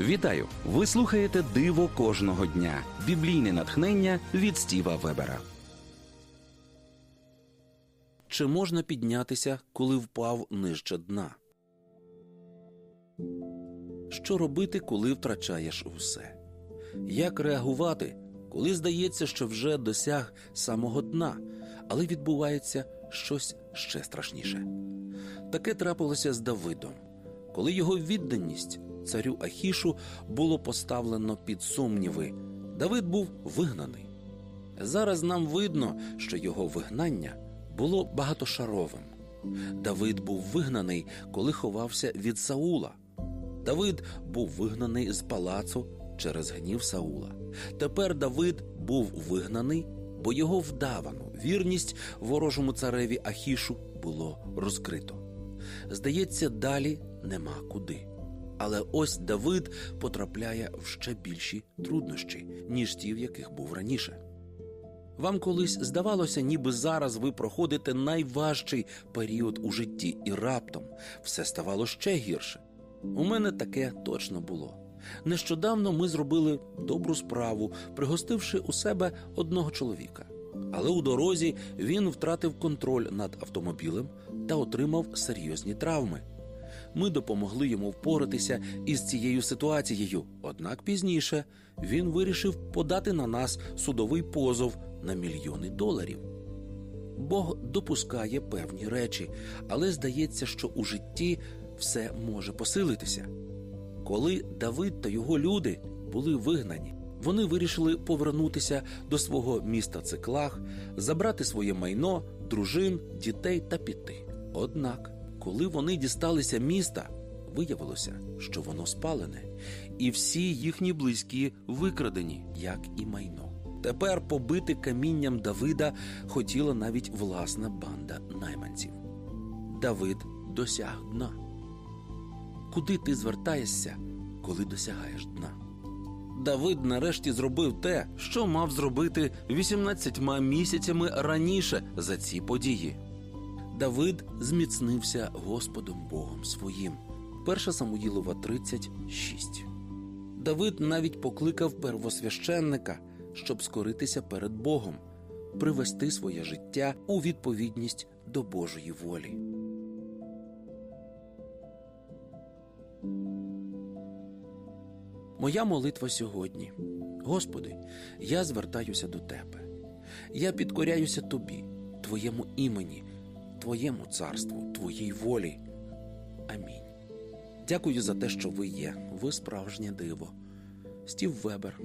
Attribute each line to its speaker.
Speaker 1: Вітаю! Ви слухаєте Диво кожного дня. Біблійне натхнення від Стіва Вебера. Чи можна піднятися, коли впав нижче дна? Що робити, коли втрачаєш усе? Як реагувати, коли здається, що вже досяг самого дна, але відбувається щось ще страшніше? Таке трапилося з Давидом, коли його відданість царю Ахішу було поставлено під сумніви. Давид був вигнаний. Зараз нам видно, що його вигнання було багатошаровим. Давид був вигнаний, коли ховався від Саула. Давид був вигнаний з палацу через гнів Саула. Тепер Давид був вигнаний, бо його вдавану вірність ворожому цареві Ахішу було розкрито. Здається, далі нема куди. Але ось Давид потрапляє в ще більші труднощі, ніж ті, в яких був раніше. Вам колись здавалося, ніби зараз ви проходите найважчий період у житті, і раптом все ставало ще гірше. У мене таке точно було. Нещодавно ми зробили добру справу, пригостивши у себе одного чоловіка. Але у дорозі він втратив контроль над автомобілем та отримав серйозні травми. Ми допомогли йому впоратися із цією ситуацією. Однак пізніше він вирішив подати на нас судовий позов на мільйони доларів. Бог допускає певні речі, але здається, що у житті все може посилитися. Коли Давид та його люди були вигнані, вони вирішили повернутися до свого міста Циклах, забрати своє майно, дружин, дітей та піти. Однак, коли вони дісталися міста, виявилося, що воно спалене, і всі їхні близькі викрадені, як і майно. Тепер побити камінням Давида хотіла навіть власна банда найманців. Давид досяг дна. Куди ти звертаєшся, коли досягаєш дна? Давид нарешті зробив те, що мав зробити 18 місяцями раніше за ці події. Давид зміцнився Господом Богом своїм. 1 Самуїлова 36. Давид навіть покликав первосвященника, щоб скоритися перед Богом, привести своє життя у відповідність до Божої волі. Моя молитва сьогодні. Господи, я звертаюся до Тебе. Я підкоряюся Тобі, Твоєму імені, Твоєму царству, Твоїй волі. Амінь. Дякую за те, що ви є. Ви справжнє диво. Стів Вебер.